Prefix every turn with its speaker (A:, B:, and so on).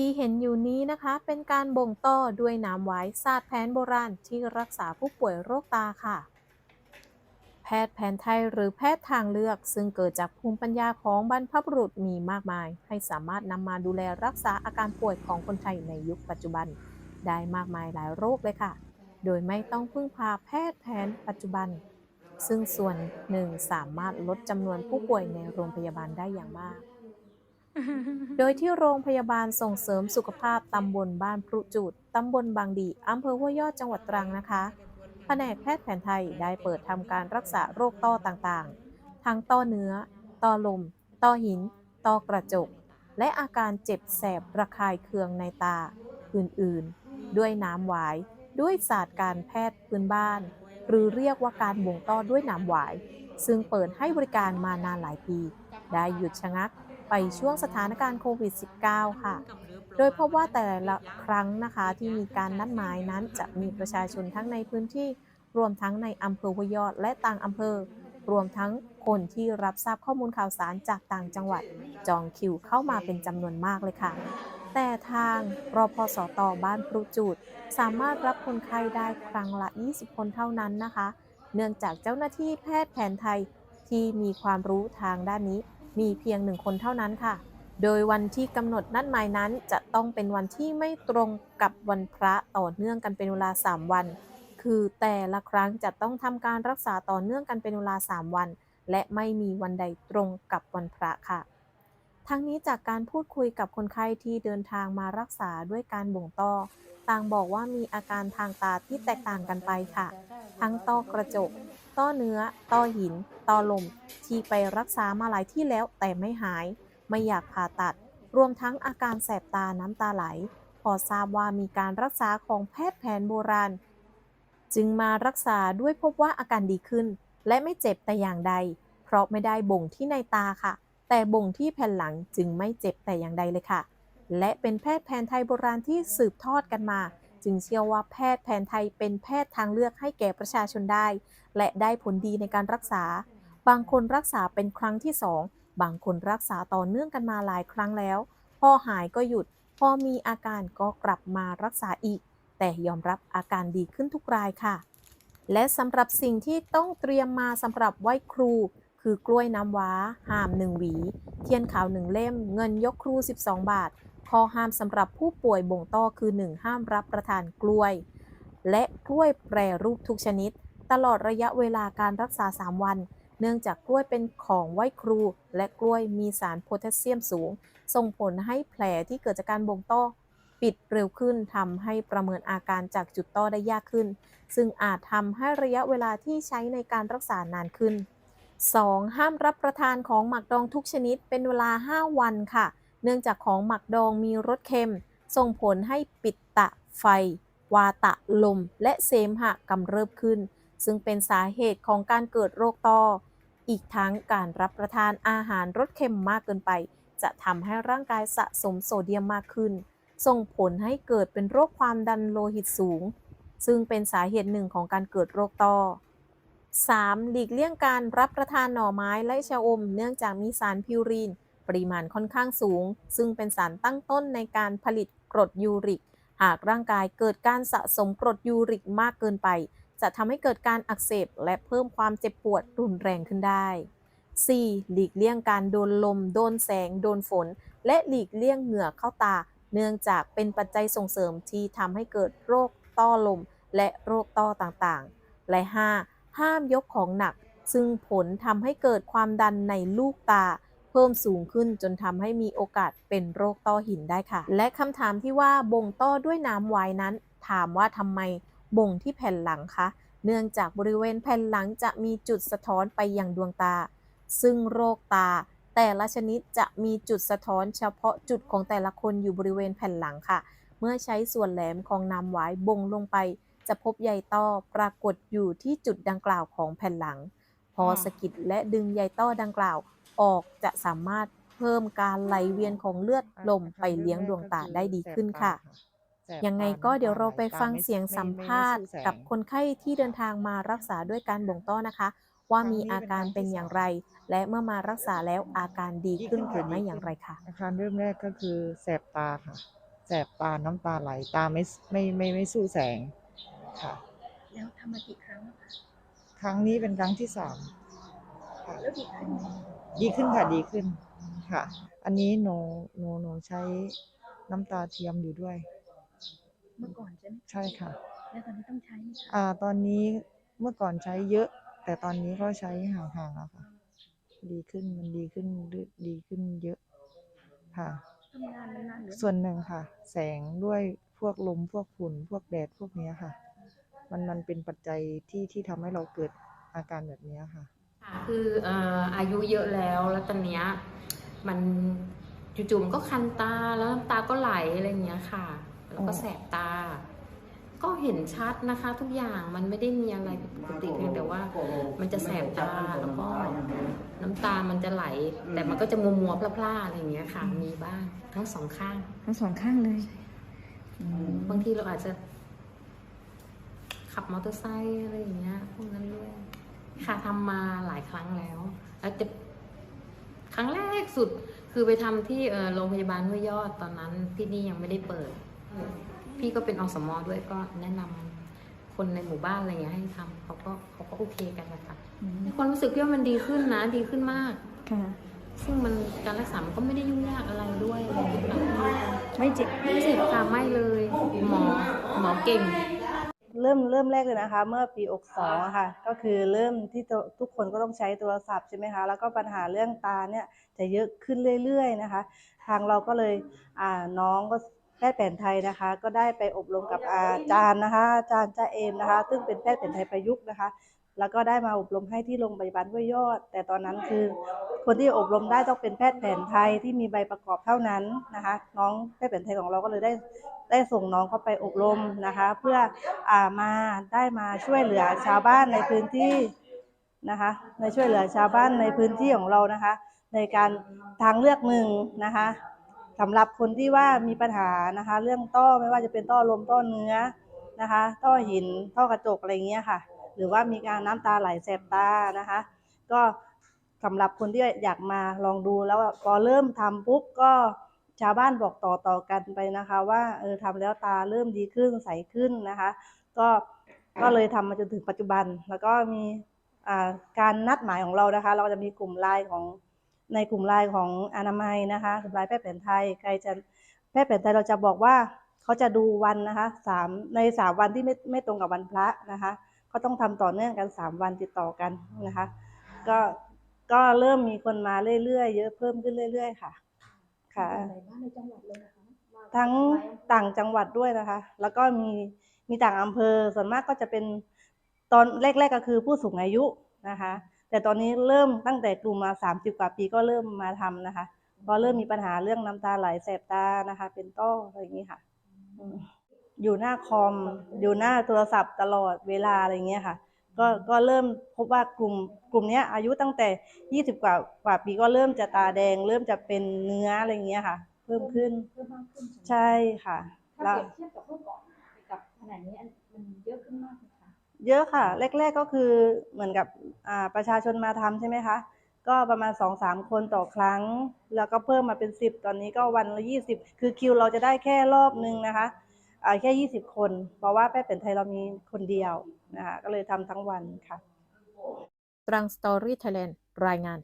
A: ที่เห็นอยู่นี้นะคะเป็นการบ่งต่อด้วยน้ำไว้ศาสตร์แผนโบราณที่รักษาผู้ป่วยโรคตาค่ะ แพทย์แผนไทยหรือแพทย์ทางเลือกซึ่งเกิดจากภูมิปัญญาของบรรพบุรุษมีมากมาย ให้สามารถนำมาดูแลรักษาอาการป่วยของคนไทยในยุคปัจจุบัน ได้มากมายหลายโรคเลยค่ะ โดยไม่ต้องพึ่งพาแพทย์แผนปัจจุบัน ซึ่งส่วนหนึ่งสามารถลดจำนวนผู้ป่วยในโรงพยาบาลได้อย่างมาก โดยที่โรงพยาบาลส่งเสริมสุขภาพตำบลบ้านพรุจุด ตำบลบางดีอำเภอห้วยยอดจังหวัดตรังนะคะ แผนกแพทย์แผนไทยได้เปิดทำการรักษาโรคต้อต่างๆ ทั้งต้อเนื้อ ต้อลม ต้อหิน ต้อกระจก และอาการเจ็บแสบระคายเคืองในตา อื่นๆ ด้วยน้ำหวาย ด้วยศาสตร์การแพทย์พื้นบ้าน หรือเรียกว่าการบ่งต้อด้วยน้ำหวาย ซึ่งเปิดให้บริการมานานหลายปี ได้หยุดชะงัก ไปช่วงสถานการณ์โควิด -19 ค่ะ โดยพบว่าแต่ละครั้งนะคะที่มีการนัดหมายนั้นจะมีประชาชนทั้งในพื้นที่รวมทั้งในอำเภอห้วยยอดและต่างอำเภอ รวมทั้งคนที่รับทราบข้อมูลข่าวสารจากต่างจังหวัด จองคิวเข้ามาเป็นจำนวนมากเลยค่ะ แต่ทางรพสตบ้านพรุจูด สามารถรับคนไข้ได้ครั้งละ 20 คนเท่านั้นนะคะ เนื่องจากเจ้าหน้าที่แพทย์แผนไทยที่มีความรู้ทางด้านนี้ มีเพียงหนึ่งคนเท่านั้นค่ะ โดยวันที่กำหนดนัดหมายนั้นจะต้องเป็นวันที่ไม่ตรงกับวันพระต่อเนื่องกันเป็นเวลา 3 วัน คือแต่ละครั้งจะต้องทำการรักษาต่อเนื่องกันเป็นเวลา 3 วัน และไม่มีวันใดตรงกับวันพระค่ะทั้งนี้จากการพูดคุยกับคนไข้ที่เดินทางมารักษาด้วยการบ่งต้อ ต่างบอกว่ามีอาการทางตาที่แตกต่างกันไปค่ะ ทั้งต้อกระจก ต้อเนื้อ ต้อหิน ต้อลม ที่ไปรักษามาหลายที่แล้วแต่ไม่หาย ไม่อยากผ่าตัด รวมทั้งอาการแสบตาน้ำตาไหล พอทราบว่ามีการรักษาของแพทย์แผนโบราณ จึงมารักษาด้วยพบว่าอาการดีขึ้น และไม่เจ็บแต่อย่างใด เพราะไม่ได้บ่งที่ในตาค่ะ แต่บ่งที่แผ่นหลังจึงไม่เจ็บแต่อย่างใดเลยค่ะ และเป็นแพทย์แผนไทยโบราณที่สืบทอดกันมา จึงเชื่อว่าแพทย์แผนไทยเป็นแพทย์ทางเลือกให้แก่ประชาชนได้ และได้ผลดีในการรักษา บางคนรักษาเป็นครั้งที่สองบางคนรักษาต่อเนื่องกันมาหลายครั้งแล้ว พอหายก็หยุด พอมีอาการก็กลับมารักษาอีก แต่ยอมรับอาการดีขึ้นทุกรายค่ะ และสำหรับสิ่งที่ต้องเตรียมมาสำหรับไหว้ครู คือกล้วยน้ำว้า หามหนึ่งหวี เทียนขาวหนึ่งเล่ม เงินยกครู 12 บาท ข้อห้ามสำหรับผู้ป่วยบ่งต้อคือ 1. ห้ามรับประทานกล้วย และกล้วยแปรรูปทุกชนิด ตลอดระยะเวลาการรักษา 3 วัน เนื่องจากกล้วยเป็นของไหว้ครู และกล้วยมีสารโพแทสเซียมสูง ส่งผลให้แผลที่เกิดจากการบ่งต้อปิดเร็วขึ้นทำให้ประเมินอาการจากจุดต้อได้ยากขึ้น ซึ่งอาจทำให้ระยะเวลาที่ใช้ในการรักษานานขึ้น 2. ห้ามรับประทานของหมักดองทุกชนิดเป็นเวลา 5 วันค่ะ เนื่องจากของหมักดองมีรสเค็ม ส่งผลให้ปิดตะไฟ วาตะลม และเสมหะกำเริบขึ้น ซึ่งเป็นสาเหตุของการเกิดโรคต้อ อีกทั้งการรับประทานอาหารรสเค็มมากเกินไป จะทำให้ร่างกายสะสมโซเดียมมากขึ้น ส่งผลให้เกิดเป็นโรคความดันโลหิตสูง ซึ่งเป็นสาเหตุหนึ่งของการเกิดโรคต้อ 3. หลีกเลี่ยงการรับประทานหน่อไม้และชะอม เนื่องจากมีสารพิวรีน ปริมาณค่อนข้างสูง ซึ่งเป็นสารตั้งต้นในการผลิตกรดยูริก หากร่างกายเกิดการสะสมกรดยูริกมากเกินไป จะทำให้เกิดการอักเสบและเพิ่มความเจ็บปวดรุนแรงขึ้นได้ 4. หลีกเลี่ยงการโดนลม โดนแสง โดนฝน และหลีกเลี่ยงเหงื่อเข้าตา เนื่องจากเป็นปัจจัยส่งเสริมที่ทำให้เกิดโรคต้อลม และโรคต้อต่างๆ และ 5. ห้ามยกของหนัก ซึ่งผลทำให้เกิดความดันในลูกตา พิ่มสูงขึ้นจนทำให้มีโอกาสเป็นโรคต้อหินได้ค่ะ และคำถามที่ว่าบ่งต้อด้วยน้ำไวายนั้น ถามว่าทำไมบ่งที่แผ่นหลังคะ เนื่องจากบริเวณแผ่นหลังจะมีจุดสะท้อนไปยังดวงตา ซึ่งโรคตา แต่ละชนิดจะมีจุดสะท้อนเฉพาะจุดของแต่ละคนอยู่บริเวณแผ่นหลังค่ะ เมื่อใช้ส่วนแหลมของน้ำหวายบ่งลงไป จะพบใยต้อปรากฏอยู่ที่จุดดังกล่าวของแผ่นหลัง พอสกิดและดึงใยต้อดังกล่าว ออกจะสามารถเพิ่มการไหลเวียนของเลือดลมไปเลี้ยงดวงตาได้ดีขึ้นค่ะ ยังไงก็เดี๋ยวเราไปฟังเสียงสัมภาษณ์ กับคนไข้ที่เดินทางมารักษาด้วยการบ่งต้อนะคะ ว่ามีอาการเป็นอย่างไร และเมื่อมารักษาแล้วอาการดีขึ้นหรือไม่อย่างไรค่ะ
B: อาการเริ่มแรกก็คือแสบตาค่ะ แสบตาน้ำตาไหลตาไม่ไม่ไม่ไม่สู้แสงค่ะ
C: แล้วทำมากี่ครั้งอะคะ
B: ครั้งนี้เป็นครั้งที่สาม ค่ะ
C: แล้วดีขึ้นไหม
B: ดีขึ้นค่ะดีขึ้นค่ะ อันนี้หนูหนูหนูใช้น้ำตาเทียมอยู่ด้วย
C: เมื่อก่อนใช่ไหม
B: ใช่ค่ะ
C: แล้วตอนนี้ต้องใช้ไหมคะ
B: อ่าตอนนี้เมื่อก่อนใช้เยอะ แต่ตอนนี้ก็ใช้ห่างๆแล้วค่ะ ดีขึ้นมันดีขึ้นดีขึ้นเยอะค่ะ
C: ทำงานมันนานหรือ
B: ส่วนหนึ่งค่ะ แสงด้วยพวกลมพวกฝุ่นพวกแดดพวกเนี้ยค่ะ มันมันเป็นปัจจัยที่ที่ทำให้เราเกิดอาการแบบเนี้ยค่ะ
D: ค่ะคือเอ่ออายุเยอะแล้วแล้วตอนเนี้ยมันจู่ๆมันก็คันตาแล้วน้ำตาก็ไหลอะไรอย่างเงี้ยค่ะ แล้วก็
B: อ๋อ
D: แสบตา ก็เห็นชัดนะคะ ทุกอย่างมันไม่ได้มีอะไรผิดปกติเพียงแต่ว่า มันจะแสบตาแล้วก็น้ำตามันจะไหล แต่มันก็จะมัวมัวๆพล่าๆอะไรอย่างเงี้ยค่ะ มีบ้างทั้งสองข้าง
C: ทั้งสองข้างเลยอืม
D: บางทีเราอาจจะขับมอเตอร์ไซค์อะไรอย่างเงี้ยพวกนั้นด้วย ค่ะทำมาหลายครั้งแล้วแล้วจะครั้งแรกสุดคือไปทำที่เอ่อโรงพยาบาลห้วยยอดตอนนั้น ที่นี่ยังไม่ได้เปิด พี่ก็เป็นอสมด้วยก็แนะนำคนในหมู่บ้านอะไรอย่างเงี้ยให้ทำเขาก็เขาก็โอเคกันนะคะ
C: อืม
D: ในความรู้สึกพี่ว่ามันดีขึ้นนะ ดีขึ้นมาก
C: ค่ะ
D: ซึ่งมันการรักษา มันก็ไม่ได้ยุ่งยากอะไรด้วยอะไรอย่างเงี้ยค่ะ
C: ไม่เจ็บ
D: ไม่เจ็บค่ะไม่เลย หมอหมอเก่ง
E: เริ่มเริ่มแรกเลยนะคะ เมื่อปีอกสองอะค่ะ ก็คือเริ่มที่ตัวทุกคนก็ต้องใช้โทรศัพท์ใช่ไหมคะ แล้วก็ปัญหาเรื่องตาเนี่ยจะเยอะขึ้นเรื่อยๆนะคะ ทางเราก็เลยอ่าน้องก็แพทย์แผนไทยนะคะ ก็ได้ไปอบรมกับอาจารย์นะคะ อาจารย์จ้าเอมนะคะ ซึ่งเป็นแพทย์แผนไทยประยุกต์นะคะ แล้วก็ได้มาอบรมให้ที่โรงพยาบาลห้วยยอด แต่ตอนนั้นคือ คนที่อบรมได้ต้องเป็นแพทย์แผนไทยที่มีใบประกอบเท่านั้นนะคะ น้องแพทย์แผนไทยของเราก็เลยได้ได้ส่งน้องเข้าไปอบรมนะคะ เพื่ออามาได้มาช่วยเหลือชาวบ้านในพื้นที่นะคะในช่วยเหลือชาวบ้านในพื้นที่ของเรานะคะ ในการทางเลือกหนึ่งนะคะสำหรับคนที่ว่ามีปัญหานะคะ เรื่องต้อไม่ว่าจะเป็นต้อลมต้อเนื้อนะคะ ต้อหินต้อกระจกอะไรเงี้ยค่ะ หรือว่ามีการน้ำตาไหลแสบตานะคะ ก็สำหรับคนที่อยากมาลองดูแล้วพอเริ่มทำปุ๊บก็ชาวบ้านบอกต่อต่อกันไปนะคะ ว่าเออทำแล้วตาเริ่มดีขึ้นใสขึ้นนะคะ ก็ก็เลยทำมาจนถึงปัจจุบัน แล้วก็มีการนัดหมายของเรานะคะ เราจะมีกลุ่มไลน์ของในกลุ่มไลน์ของอนามัยนะคะกลุ่มไลน์แพทย์แผนไทยใครจะแพทย์แผนไทยเราจะบอกว่าเขาจะดูวันนะคะสามในสามวันที่ไม่ไม่ตรงกับวันพระนะคะ เขาต้องทำต่อเนื่องกันสามวันติดต่อกันนะคะ ก็ก็เริ่มมีคนมาเรื่อยๆเยอะเพิ่มขึ้นเรื่อย ๆ ค่ะ ค่ะทั้งต่างจังหวัดด้วยนะคะ แล้วก็มีมีต่างอำเภอส่วนมากก็จะเป็นตอนแรก ๆก็คือผู้สูงอายุนะคะ แต่ตอนนี้เริ่มตั้งแต่กลุ่มมาสามสิบกว่าปีก็เริ่มมาทำนะคะเพราะเริ่มมีปัญหาเรื่องน้ำตาไหลแสบตานะคะ เป็นต้ออะไรอย่างนี้ค่ะ อืมอยู่หน้าคอม อยู่หน้าโทรศัพท์ตลอดเวลาอะไรอย่างเงี้ยค่ะ ก็ก็เริ่มพบว่ากลุ่มกลุ่มเนี้ยอายุตั้งแต่ยี่สิบกว่ากว่าปีก็เริ่มจะตาแดง เริ่มจะเป็นเนื้ออะไรอย่างเงี้ยค่ะ เพิ่มขึ้น
C: เพิ่มมากขึ้นใช่ไหม
E: ใช่ค่ะ
C: ถ้า
E: แล้ว
C: เปรียบเทียบกับเมื่อก่อนกับขนาดนี้อันมันเยอะขึ้นมากไหมคะ
E: เยอะค่ะ แรก ๆก็คือเหมือนกับอ่าประชาชนมาทำใช่ไหมคะก็ประมาณสองสามคนต่อครั้ง แล้วก็เพิ่มมาเป็นสิบตอนนี้ก็วันละยี่สิบคือคิวเราจะได้แค่รอบนึงนะคะอ่า แค่ยี่สิบคน เพราะว่าแป้เป็นไทยเรามีคนเดียวนะคะก็เลยทำทั้งวันค่ะ
A: ตรังสตอรี่ไทยแลนด์รายงาน